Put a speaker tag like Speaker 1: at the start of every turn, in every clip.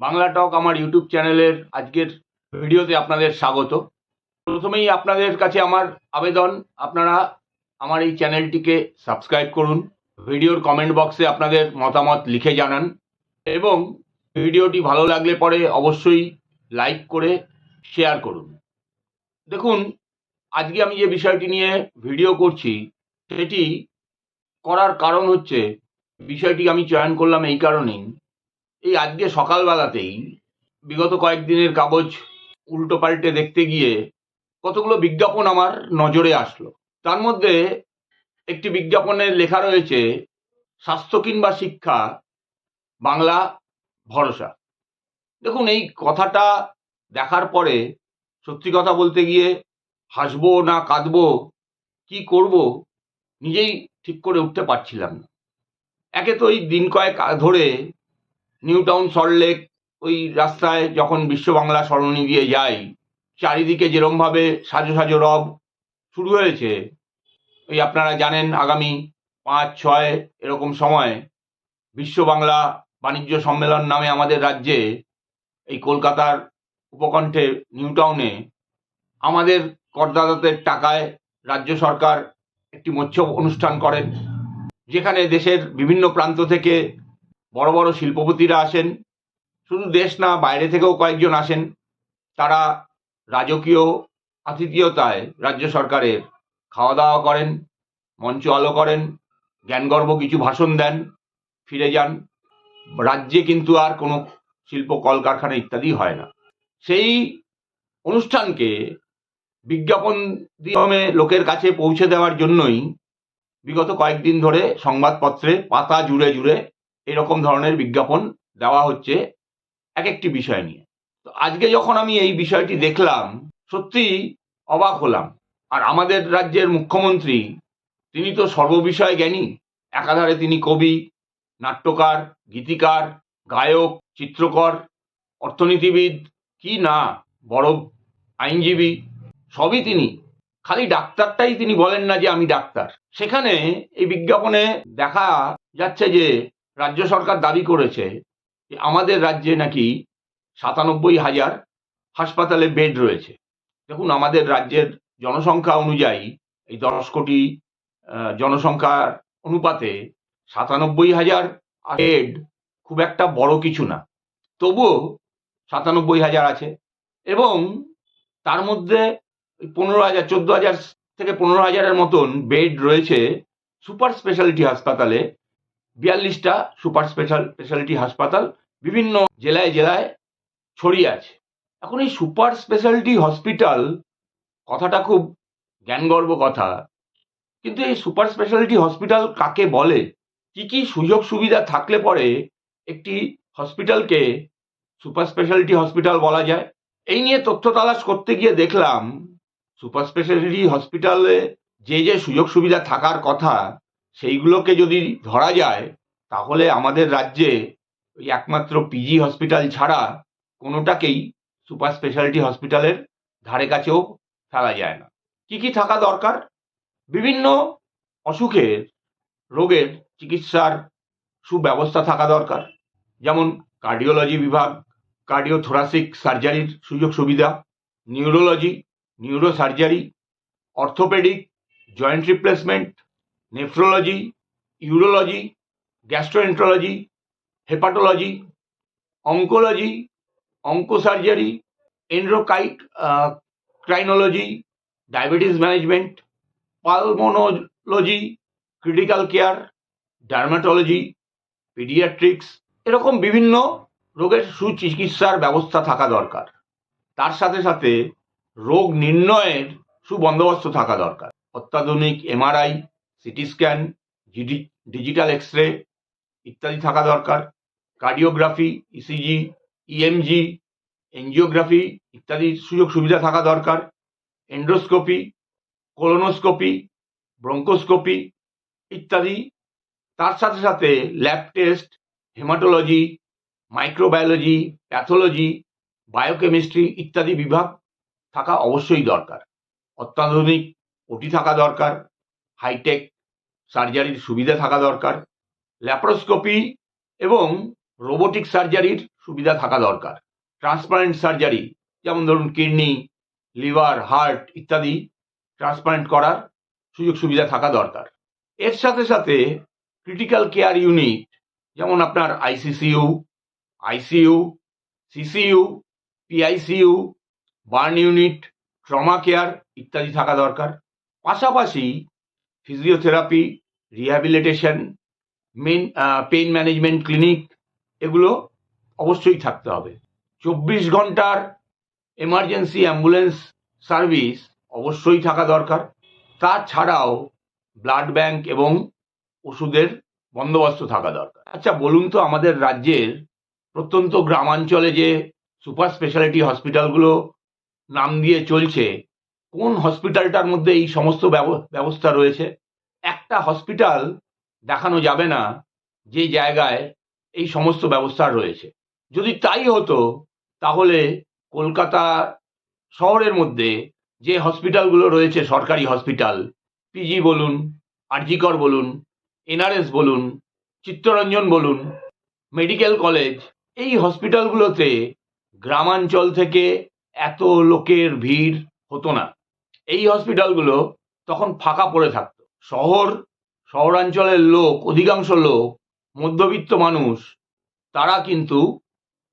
Speaker 1: বাংলা টক আমার ইউটিউব চ্যানেলের আজকের ভিডিওতে আপনাদের স্বাগত। প্রথমেই আপনাদের কাছে আমার আবেদন, আপনারা আমার এই চ্যানেলটিকে সাবস্ক্রাইব করুন, ভিডিওর কমেন্ট বক্সে আপনাদের মতামত লিখে জানান, এবং ভিডিওটি ভালো লাগলে পরে অবশ্যই লাইক করে শেয়ার করুন। দেখুন, আজকে আমি যে বিষয়টি নিয়ে ভিডিও করছি, সেটি করার কারণ হচ্ছে, বিষয়টি আমি চয়ন করলাম এই কারণেই। এই আজকে সকালবেলাতেই বিগত কয়েকদিনের কাগজ উল্টো পাল্টে দেখতে গিয়ে কতগুলো বিজ্ঞাপন আমার নজরে আসলো। তার মধ্যে একটি বিজ্ঞাপনে লেখা রয়েছে, স্বাস্থ্য কিংবা শিক্ষা, বাংলা ভরসা। দেখুন, এই কথাটা দেখার পরে সত্যি কথা বলতে গিয়ে হাসবো না কাঁদবো, কি করব নিজেই ঠিক করে উঠতে পারছিলাম না। একে তো ওই দিন কয়েক ধরে নিউ টাউন সল্টলেক ওই রাস্তায় যখন বিশ্ব বাংলা সরণি দিয়ে যাই, চারিদিকে যেরমভাবে সাজো সাজো রব শুরু হয়েছে, ওই আপনারা জানেন আগামী পাঁচ, ছয় এরকম সময় বিশ্ব বাংলা বাণিজ্য সম্মেলন নামে আমাদের রাজ্যে এই কলকাতার উপকণ্ঠে নিউ টাউনে আমাদের করদাতাদের টাকায় রাজ্য সরকার একটি মৎস্য অনুষ্ঠান করেন, যেখানে দেশের বিভিন্ন প্রান্ত থেকে বড় বড় শিল্পপতিরা আসেন। শুধু দেশ না, বাইরে থেকেও কয়েকজন আসেন। তারা রাজকীয় আতিথেয়তায় রাজ্য সরকারের খাওয়া দাওয়া করেন, মঞ্চ আলো করেন জ্ঞানগর্ভ কিছু ভাষণ দেন, ফিরে যান। রাজ্যে কিন্তু আর কোনো শিল্প কলকারখানা ইত্যাদি হয় না। সেই অনুষ্ঠানকে বিজ্ঞাপন দিয়ে লোকের কাছে পৌঁছে দেওয়ার জন্যই বিগত কয়েকদিন ধরে সংবাদপত্রে পাতা জুড়ে জুড়ে এরকম ধরনের বিজ্ঞাপন দেওয়া হচ্ছে এক একটি বিষয় নিয়ে। তো আজকে যখন আমি এই বিষয়টি দেখলাম, সত্যি অবাক হলাম। আর আমাদের রাজ্যের মুখ্যমন্ত্রী, তিনি তো সর্ববিষয় জ্ঞানী। একাধারে তিনি কবি, নাট্যকার, গীতিকার, গায়ক, চিত্রকর, অর্থনীতিবিদ, কি না, বড় আইনজীবী, সবই তিনি। খালি ডাক্তারটাই তিনি বলেন না যে আমি ডাক্তার। সেখানে এই বিজ্ঞাপনে দেখা যাচ্ছে যে রাজ্য সরকার দাবি করেছে যে আমাদের রাজ্যে নাকি সাতানব্বই হাজার হাসপাতালে বেড রয়েছে। দেখুন, আমাদের রাজ্যের জনসংখ্যা অনুযায়ী এই দশ কোটি জনসংখ্যার অনুপাতে সাতানব্বই হাজার বেড খুব একটা বড় কিছু না। তবুও সাতানব্বই হাজার আছে এবং তার মধ্যে পনেরো হাজার, চোদ্দ হাজার থেকে পনেরো হাজারের মতন বেড রয়েছে সুপার স্পেশালিটি হাসপাতালে বিয়াল্লিশটা সুপার স্পেশাল, স্পেশালিটি হাসপাতাল বিভিন্ন জেলায় জেলায় ছড়িয়ে আছে। এখন এই সুপার স্পেশালিটি হসপিটাল কথাটা খুব জ্ঞানগর্ব কথা। কিন্তু এই সুপার স্পেশালিটি হসপিটাল কাকে বলে? কি কি সুযোগ সুবিধা থাকলে পরে একটি হসপিটালকে সুপার স্পেশালিটি হসপিটাল বলা যায়? এই নিয়ে তথ্য তালাশ করতে গিয়ে দেখলাম, সুপার স্পেশালিটি হসপিটালে যে যে সুযোগ সুবিধা থাকার কথা সেইগুলোকে যদি ধরা যায়, তাহলে আমাদের রাজ্যে ওই একমাত্র পিজি হসপিটাল ছাড়া কোনোটাকেই সুপার স্পেশালিটি হসপিটালের ধারে কাছেও ফেলা যায় না। কি কি থাকা দরকার? বিভিন্ন অসুখের রোগের চিকিৎসার সুব্যবস্থা থাকা দরকার। যেমন কার্ডিওলজি বিভাগ কার্ডিওথোরাসিক সার্জারির সুযোগ সুবিধা neurology neuro surgery orthopaedic joint replacement nephrology urology gastroenterology hepatology oncology onco surgery endocrinology diabetes management pulmonology critical care dermatology paediatrics এরকম বিভিন্ন রোগের সুচিকিৎসার ব্যবস্থা থাকা দরকার। তার সাথে সাথে রোগ নির্ণয়ের সুবন্দোবস্ত থাকা দরকার। অত্যাধুনিক MRI CT scan digital X ray ইত্যাদি থাকা দরকার। কার্ডিওগ্রাফি, ইসিজি, ইএমজি, এনজিওগ্রাফি ইত্যাদি সুযোগ সুবিধা থাকা দরকার। এন্ড্রোস্কোপি কোলোনোস্কোপি, ব্রঙ্কোস্কোপি ইত্যাদি। তার সাথে সাথে lab test, haematology, microbiology, pathology, biochemistry ইত্যাদি বিভাগ থাকা অবশ্যই দরকার। অত্যাধুনিক ওটি থাকা দরকার। হাইটেক সার্জারির সুবিধা থাকা দরকার ল্যাপারোস্কোপি এবং রোবোটিক সার্জারির সুবিধা থাকা দরকার। ট্রান্সপারেন্ট সার্জারি যেমন ধরুন কিডনি লিভার হার্ট ইত্যাদি ট্রান্সপ্লান্ট করার সুযোগ সুবিধা থাকা দরকার। এর সাথে সাথে ক্রিটিক্যাল কেয়ার ইউনিট যেমন আপনার ICCU ICU CCU PICU burn unit trauma care ইত্যাদি থাকা দরকার। পাশাপাশি physiotherapy rehabilitation main pain management clinic এগুলো অবশ্যই থাকতে হবে। চব্বিশ ঘণ্টার এমার্জেন্সি অ্যাম্বুলেন্স সার্ভিস অবশ্যই থাকা দরকার। তাছাড়াও ব্লাড ব্যাংক এবং ওষুধের বন্দোবস্ত থাকা দরকার। আচ্ছা বলুন তো আমাদের রাজ্যের প্রত্যন্ত গ্রামাঞ্চলে যে সুপার স্পেশালিটি হসপিটালগুলো নাম দিয়ে চলছে কোন হসপিটালটার মধ্যে এই সমস্ত ব্যব- ব্যবস্থা রয়েছে? একটা হসপিটাল দেখানো যাবে না যে জায়গায় এই সমস্ত ব্যবস্থা রয়েছে। যদি তাই হতো, তাহলে কলকাতা শহরের মধ্যে যে হসপিটালগুলো রয়েছে, সরকারি হসপিটাল পিজি বলুন, আরজিকর বলুন, এনআরএস বলুন, চিত্তরঞ্জন বলুন, মেডিকেল কলেজ, এই হসপিটালগুলোতে গ্রামাঞ্চল থেকে এত লোকের ভিড় হতো না। এই হসপিটালগুলো তখন ফাঁকা পড়ে থাকতো। শহর, শহরাঞ্চলের লোক, অধিকাংশ লোক, মধ্যবিত্ত মানুষ, তারা কিন্তু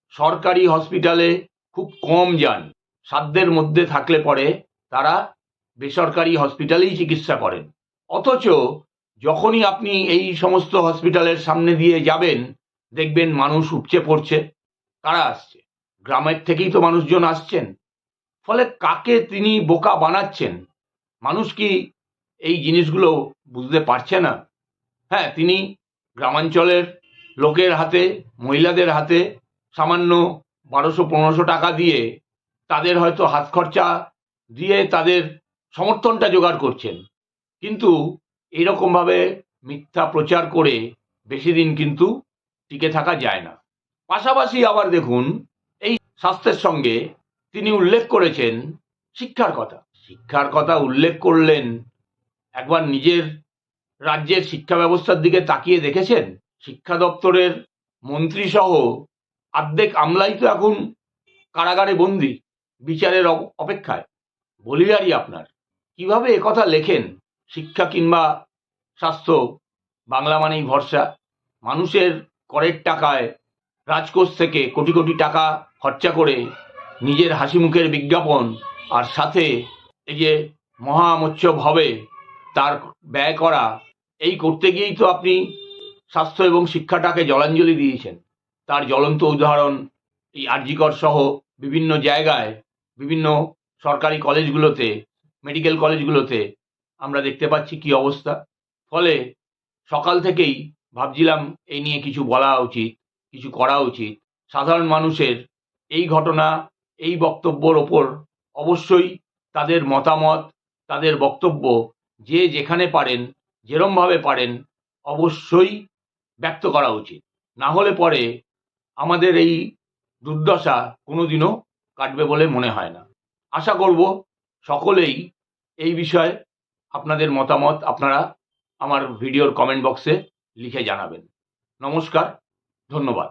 Speaker 1: সরকারি হসপিটালে খুব কম যান। সাধ্যের মধ্যে থাকলে পরে তারা বেসরকারি হসপিটালেই চিকিৎসা করেন। অথচ যখনই আপনি এই সমস্ত হসপিটালের সামনে দিয়ে যাবেন, দেখবেন মানুষ উপচে পড়ছে, কারা আসছে? গ্রামের থেকেই তো মানুষজন আসছেন। ফলে কাকে তিনি বোকা বানাচ্ছেন? মানুষ কি এই জিনিসগুলো বুঝতে পারছে না? হ্যাঁ তিনি গ্রামাঞ্চলের লোকের হাতে, মহিলাদের হাতে সামান্য বারোশো, পনেরোশো টাকা দিয়ে তাদের হয়তো হাত খরচা দিয়ে তাদের সমর্থনটা জোগাড় করছেন। কিন্তু এইরকমভাবে মিথ্যা প্রচার করে বেশি দিন কিন্তু টিকে থাকা যায় না। পাশাপাশি আবার দেখুন, এই স্বাস্থ্যের সঙ্গে তিনি উল্লেখ করেছেন শিক্ষার কথা। শিক্ষার কথা উল্লেখ করলেন, একবার নিজের রাজ্যের শিক্ষা ব্যবস্থার দিকে তাকিয়ে দেখেছেন? শিক্ষা দপ্তরের মন্ত্রী সহ আর্ধেক আমলাই তো এখন কারাগারে বন্দি, বিচারের অপ- অপেক্ষায়। বলি আরই আপনার, কীভাবে একথা লেখেন? শিক্ষা কিংবা স্বাস্থ্য, বাংলা মানেই ভরসা। মানুষের করের টাকায় রাজকোষ থেকে কোটি কোটি টাকা খরচা করে নিজের হাসি মুখের বিজ্ঞাপন আর সাথে এই যে মহামোৎসব হবে তার ব্যয় করা, এই করতে গিয়েই তো আপনি স্বাস্থ্য এবং শিক্ষাটাকে জলাঞ্জলি দিয়েছেন। তার জ্বলন্ত উদাহরণ, এই আরজিকর সহ বিভিন্ন জায়গায়, বিভিন্ন সরকারি কলেজগুলোতে, মেডিকেল কলেজগুলোতে আমরা দেখতে পাচ্ছি কি অবস্থা। ফলে সকাল থেকেই ভাবছিলাম, এই নিয়ে কিছু বলা উচিত, কিছু করা উচিত। সাধারণ মানুষের এই ঘটনা এই বক্তব্যর ওপর অবশ্যই তাদের মতামত, তাদের বক্তব্য যে যেখানে পারেন, যেরমভাবে পারেন, অবশ্যই ব্যক্ত করা উচিত। না হলে পরে আমাদের এই দুর্দশা কোনোদিনও কাটবে বলে মনে হয় না। আশা করব সকলেই এই বিষয়ে আপনাদের মতামত আপনারা আমার ভিডিওর কমেন্ট বক্সে লিখে জানাবেন। নমস্কার, ধন্যবাদ।